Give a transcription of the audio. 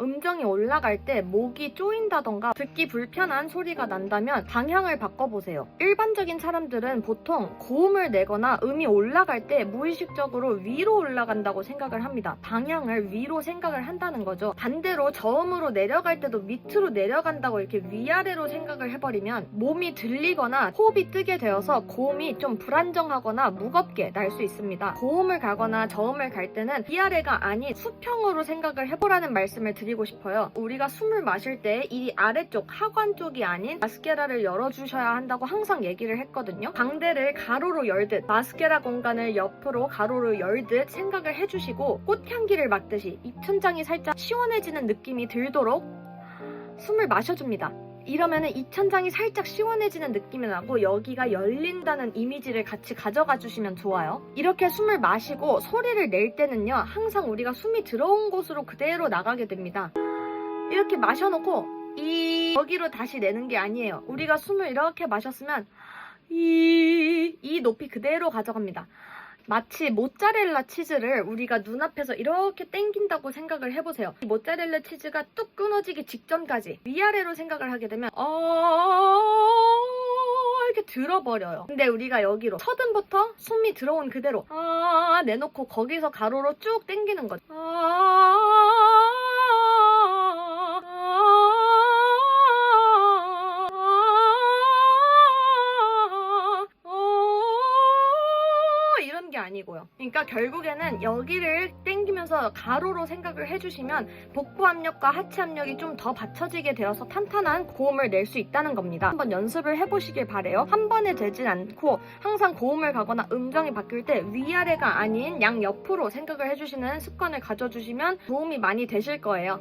음정이 올라갈 때 목이 쪼인다던가 듣기 불편한 소리가 난다면 방향을 바꿔보세요. 일반적인 사람들은 보통 고음을 내거나 음이 올라갈 때 무의식적으로 위로 올라간다고 생각을 합니다. 방향을 위로 생각을 한다는 거죠. 반대로 저음으로 내려갈 때도 밑으로 내려간다고 이렇게 위아래로 생각을 해버리면 몸이 들리거나 호흡이 뜨게 되어서 고음이 좀 불안정하거나 무겁게 날 수 있습니다. 고음을 가거나 저음을 갈 때는 위아래가 아닌 수평으로 생각을 해보라는 말씀을 드 리고 싶어요. 우리가 숨을 마실 때 이 아래쪽 하관 쪽이 아닌 마스케라를 열어주셔야 한다고 항상 얘기를 했거든요. 방대를 가로로 열듯 마스케라 공간을 옆으로 가로로 열듯 생각을 해주시고 꽃향기를 맡듯이 입천장이 살짝 시원해지는 느낌이 들도록 숨을 마셔줍니다. 이러면은 입천장이 살짝 시원해지는 느낌이 나고 여기가 열린다는 이미지를 같이 가져가 주시면 좋아요. 이렇게 숨을 마시고 소리를 낼 때는요, 항상 우리가 숨이 들어온 곳으로 그대로 나가게 됩니다. 이렇게 마셔놓고 이 여기로 다시 내는 게 아니에요. 우리가 숨을 이렇게 마셨으면 이, 이 높이 그대로 가져갑니다. 마치 모짜렐라 치즈를 우리가 눈앞에서 이렇게 땡긴다고 생각을 해보세요. 이 모짜렐라 치즈가 뚝 끊어지기 직전까지 위아래로 생각을 하게 되면 어 이렇게 들어버려요. 근데 우리가 여기로 첫음부터 숨이 들어온 그대로 아 내놓고 거기서 가로로 쭉 땡기는 거죠. 이 아니고요. 그러니까 결국에는 여기를 땡기면서 가로로 생각을 해주시면 복부 압력과 하체 압력이 좀 더 받쳐지게 되어서 탄탄한 고음을 낼 수 있다는 겁니다. 한번 연습을 해보시길 바래요. 한 번에 되진 않고 항상 고음을 가거나 음정이 바뀔 때 위아래가 아닌 양 옆으로 생각을 해주시는 습관을 가져주시면 도움이 많이 되실 거예요.